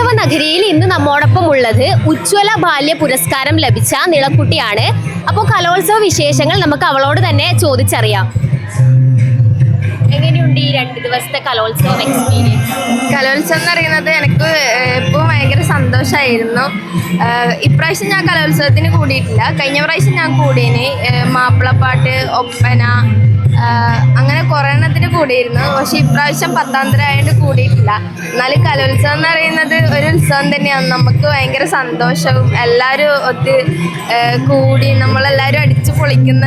നഗരിയിൽ ഇന്ന് നമ്മോടൊപ്പം ഉള്ളത് ഉജ്ജ്വല ബാല്യ പുരസ്കാരം ലഭിച്ച നിളക്കുട്ടിയാണ് അപ്പോൾ കലോത്സവ വിശേഷങ്ങൾ നമുക്ക് അവളോട് തന്നെ ചോദിച്ചറിയാം. എങ്ങനെയുണ്ട് ഈ രണ്ട് ദിവസത്തെ കലോത്സവം എക്സ്പീരിയൻസ് കലോത്സവം എന്ന് പറയുന്നത് എനിക്ക് ഇപ്പോൾ ഭയങ്കര സന്തോഷമായിരുന്നു ഇപ്രാവശ്യം ഞാൻ കലോത്സവത്തിന് കൂടിയിട്ടില്ല. കഴിഞ്ഞ പ്രാവശ്യം ഞാൻ കൂടിയതിന് മാപ്പിളപ്പാട്ട് ഒപ്പന കൂടിയിരുന്നു. പക്ഷെ ഇപ്രാവശ്യം പത്താം തരം ആയതുകൊണ്ട് കൂടിയിട്ടില്ല. എന്നാലും കലോത്സവം എന്ന് പറയുന്നത് ഒരു ഉത്സവം തന്നെയാണ്. നമുക്ക് ഭയങ്കര സന്തോഷവും എല്ലാവരും ഒത്ത് കൂടി നമ്മളെല്ലാവരും അടിച്ചു പൊളിക്കുന്ന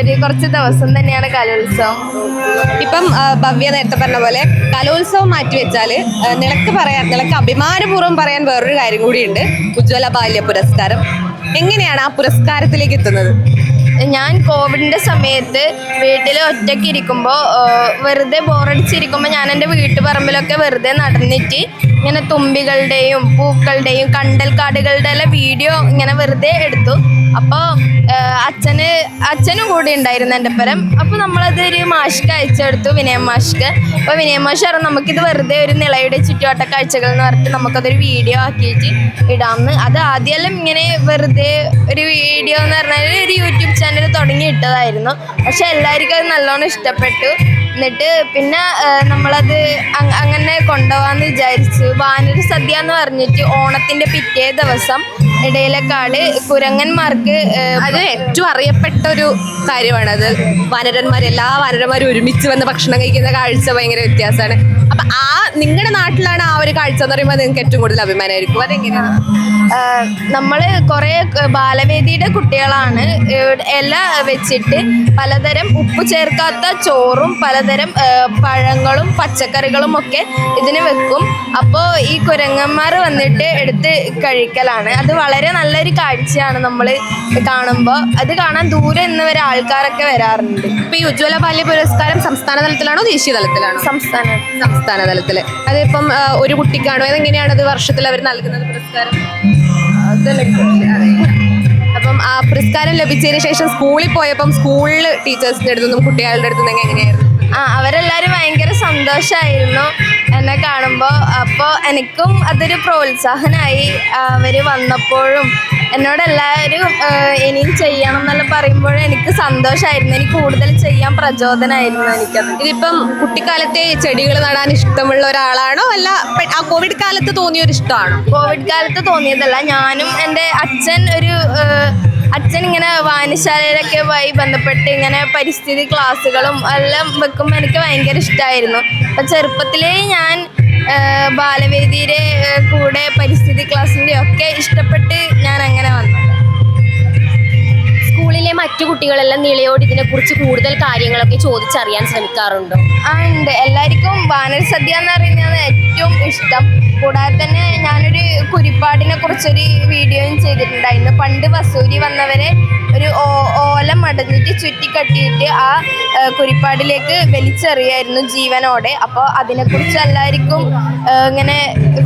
ഒരു കുറച്ച് ദിവസം തന്നെയാണ് കലോത്സവം. ഇപ്പം ഭവ്യ നേരത്തെ പറഞ്ഞ പോലെ കലോത്സവം മാറ്റിവെച്ചാൽ നിനക്ക് പറയാൻ നിനക്ക് അഭിമാനപൂർവം പറയാൻ വേറൊരു കാര്യം കൂടിയുണ്ട്. ഉജ്ജ്വല ബാല്യ പുരസ്കാരം. എങ്ങനെയാണ് ആ പുരസ്കാരത്തിലേക്ക് എത്തുന്നത്? ഞാൻ കോവിഡിന്റെ സമയത്ത് വീട്ടിൽ ഒറ്റയ്ക്ക് ഇരിക്കുമ്പോൾ വെറുതെ ബോറടിച്ചിരിക്കുമ്പോൾ ഞാൻ എന്റെ വീട്ടുപറമ്പിലൊക്കെ വെറുതെ നടന്നിട്ട് ഇങ്ങനെ തുമ്പികളുടെയും പൂക്കളുടെയും കണ്ടൽക്കാടുകളുടെ എല്ലാം വീഡിയോ ഇങ്ങനെ വെറുതെ എടുത്തു. അപ്പോൾ അച്ഛന് അച്ഛനും കൂടി ഉണ്ടായിരുന്നു എന്റെ പരം അപ്പോൾ നമ്മളത് ഒരു മാഷ്ക്ക് അയച്ചെടുത്തു വിനയ മാഷ്ക്ക്. അപ്പോൾ വിനയ മാഷ് പറഞ്ഞു നമുക്കിത് വെറുതെ ഒരു നിളയുടെ ചുറ്റുവട്ട കാഴ്ചകൾ എന്ന് പറഞ്ഞിട്ട് നമുക്കതൊരു വീഡിയോ ആക്കിയിട്ട് ഇടാമെന്ന്. അത് ആദ്യമെല്ലാം ഇങ്ങനെ വെറുതെ ഒരു വീഡിയോ എന്ന് പറഞ്ഞാൽ ഒരു യൂട്യൂബ് ചാനൽ തുടങ്ങി ഇട്ടതായിരുന്നു. പക്ഷെ എല്ലാവർക്കും അത് നല്ലോണം ഇഷ്ടപ്പെട്ടു. എന്നിട്ട് പിന്നെ നമ്മളത് അങ്- അങ്ങനെ കൊണ്ടുപോകാമെന്ന് വിചാരിച്ചു. വാനൊരു സദ്യ എന്ന് പറഞ്ഞിട്ട് ഓണത്തിന്റെ പിറ്റേ ദിവസം ഇടയിലക്കാട് കുരങ്ങന്മാർക്ക് അത് ഏറ്റവും അറിയപ്പെട്ട ഒരു കാര്യമാണ് അത് വനരന്മാർ എല്ലാ വനരന്മാരും ഒരുമിച്ച് വന്ന് ഭക്ഷണം കഴിക്കുന്ന കാഴ്ച ഭയങ്കര വ്യത്യാസമാണ്. അപ്പൊ ആ നിങ്ങളുടെ നാട്ടിലാണ് ആ ഒരു കാഴ്ച എന്ന് പറയുമ്പോൾ നിങ്ങൾക്ക് ഏറ്റവും കൂടുതൽ അഭിമാനമായിരിക്കും. അതെങ്ങനെയാണ് നമ്മൾ കുറേ ബാലവേദിയുടെ കുട്ടികളാണ് ഇല വെച്ചിട്ട് പലതരം ഉപ്പ് ചേർക്കാത്ത ചോറും പലതരം പഴങ്ങളും പച്ചക്കറികളും ഒക്കെ ഇതിന് വെക്കും. അപ്പോൾ ഈ കുരങ്ങന്മാർ വന്നിട്ട് എടുത്ത് കഴിക്കലാണ്. അത് വളരെ നല്ലൊരു കാഴ്ചയാണ് നമ്മൾ കാണുമ്പോൾ അത് കാണാൻ ദൂരെ നിന്ന് വരെ ആൾക്കാരൊക്കെ വരാറുണ്ട്. ഇപ്പൊ ഈ ഉജ്ജ്വല ബാല്യ പുരസ്കാരം സംസ്ഥാന തലത്തിലാണോ ദേശീയ തലത്തിലാണോ? സംസ്ഥാന. സംസ്ഥാന തലത്തിൽ. അതിപ്പം ഒരു കുട്ടിക്കാണോ അതെങ്ങനെയാണ് അത് വർഷത്തിൽ അവർ നൽകുന്നത് പുരസ്കാരം? അപ്പം ആ പുരസ്കാരം ലഭിച്ചതിന് ശേഷം സ്കൂളിൽ പോയപ്പം സ്കൂളിൽ ടീച്ചേഴ്സിന്റെ അടുത്തുനിന്നും കുട്ടികളുടെ അടുത്തുനിന്നും എങ്ങനെയായിരുന്നു? ആ അവരെല്ലാവരും ഭയങ്കര സന്തോഷമായിരുന്നു എന്നെ കാണുമ്പോൾ അപ്പോൾ എനിക്കും അതൊരു പ്രോത്സാഹനമായി അവർ വന്നപ്പോഴും എന്നോട് എല്ലാവരും ഇനിയും ചെയ്യണം എന്നെല്ലാം പറയുമ്പോഴും എനിക്ക് സന്തോഷമായിരുന്നു എനിക്ക് കൂടുതൽ ചെയ്യാൻ പ്രചോദനമായിരുന്നു എനിക്ക് ഇതിപ്പം കുട്ടിക്കാലത്തെ ചെടികൾ നടാൻ ഇഷ്ടമുള്ള ഒരാളാണോ? അല്ല ആ കോവിഡ് കാലത്ത് തോന്നിയൊരു ഇഷ്ടമാണോ? കോവിഡ് കാലത്ത് തോന്നിയതല്ല. ഞാനും എന്റെ അച്ഛൻ ഒരു അച്ഛൻ ഇങ്ങനെ വായനശാലയിലൊക്കെ പോയി ബന്ധപ്പെട്ട് ഇങ്ങനെ പരിസ്ഥിതി ക്ലാസ്സുകളും എല്ലാം വെക്കുമ്പോൾ എനിക്ക് ഭയങ്കര ഇഷ്ടമായിരുന്നു അപ്പം ചെറുപ്പത്തിലേ ഞാൻ ബാലവേദിയുടെ കൂടെ പരിസ്ഥിതി ക്ലാസ്സിന്റെ ഒക്കെ ഇഷ്ടപ്പെട്ട് ഞാൻ അങ്ങനെ വന്നു. സ്കൂളിലെ മറ്റു കുട്ടികളെല്ലാം നിളയോട് ഇതിനെക്കുറിച്ച് കൂടുതൽ കാര്യങ്ങളൊക്കെ ചോദിച്ചറിയാൻ ശ്രമിക്കാറുണ്ടോ? ആ ഉണ്ട്. എല്ലാവർക്കും വാനര സദ്യ എന്ന് പറയുന്നത് ഏറ്റവും ഇഷ്ടം. കൂടാതെ തന്നെ ഞാനൊരു കുരിപ്പാടിനെ കുറിച്ചൊരു വീഡിയോയും ചെയ്തിട്ടുണ്ടായിരുന്നു. പണ്ട് വസൂരി വന്നവരെ ഒരു ഓല മടഞ്ഞിട്ട് ചുറ്റിക്കട്ടിയിട്ട് ആ കുരിപ്പാടിലേക്ക് വലിച്ചെറിയായിരുന്നു ജീവനോടെ. അപ്പോൾ അതിനെക്കുറിച്ച് എല്ലാവർക്കും ഇങ്ങനെ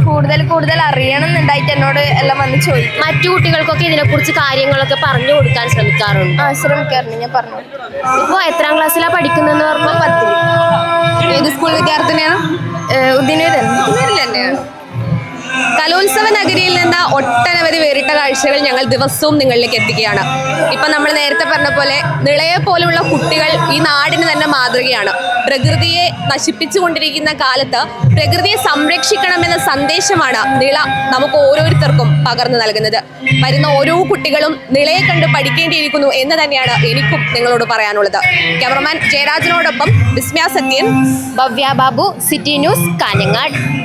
കൂടുതൽ കൂടുതൽ അറിയണം എന്നുണ്ടായിട്ട് എന്നോട് എല്ലാം വന്ന് ചോദിക്കും. മറ്റു കുട്ടികൾക്കൊക്കെ ഇതിനെക്കുറിച്ച് കാര്യങ്ങളൊക്കെ പറഞ്ഞു കൊടുക്കാൻ ശ്രമിക്കാറുണ്ട്? ആ ശ്രമിക്കാറുണ്ട് ഞാൻ പറഞ്ഞു. ഇപ്പോൾ എത്രാം ക്ലാസ്സിലാണ് പഠിക്കുന്നതെന്ന് പറഞ്ഞാൽ പത്തിൽ. ഏത് സ്കൂൾ വിദ്യാർത്ഥിനിയാണ്? ഉദിനൂരൻ തന്നെയാണ് കലോത്സവ നഗരിയിൽ നിന്ന് ഒട്ടനവധി വേറിട്ട കാഴ്ചകൾ ഞങ്ങൾ ദിവസവും നിങ്ങളിലേക്ക് എത്തിക്കുകയാണ്. ഇപ്പം നമ്മൾ നേരത്തെ പറഞ്ഞ പോലെ നിളയെ പോലുള്ള കുട്ടികൾ ഈ നാടിന് തന്നെ മാതൃകയാണ്. പ്രകൃതിയെ നശിപ്പിച്ചുകൊണ്ടിരിക്കുന്ന കാലത്ത് പ്രകൃതിയെ സംരക്ഷിക്കണമെന്ന സന്ദേശമാണ് നിള നമുക്ക് ഓരോരുത്തർക്കും പകർന്നു നൽകുന്നത്. വരുന്ന ഓരോ കുട്ടികളും നിളയെ കണ്ട് പഠിക്കേണ്ടിയിരിക്കുന്നു എന്ന് തന്നെയാണ് എനിക്കും നിങ്ങളോട് പറയാനുള്ളത്. ക്യാമറമാൻ ജയരാജനോടൊപ്പം Vismaya Sathyan. Bhavya Babu city news Kanhangad.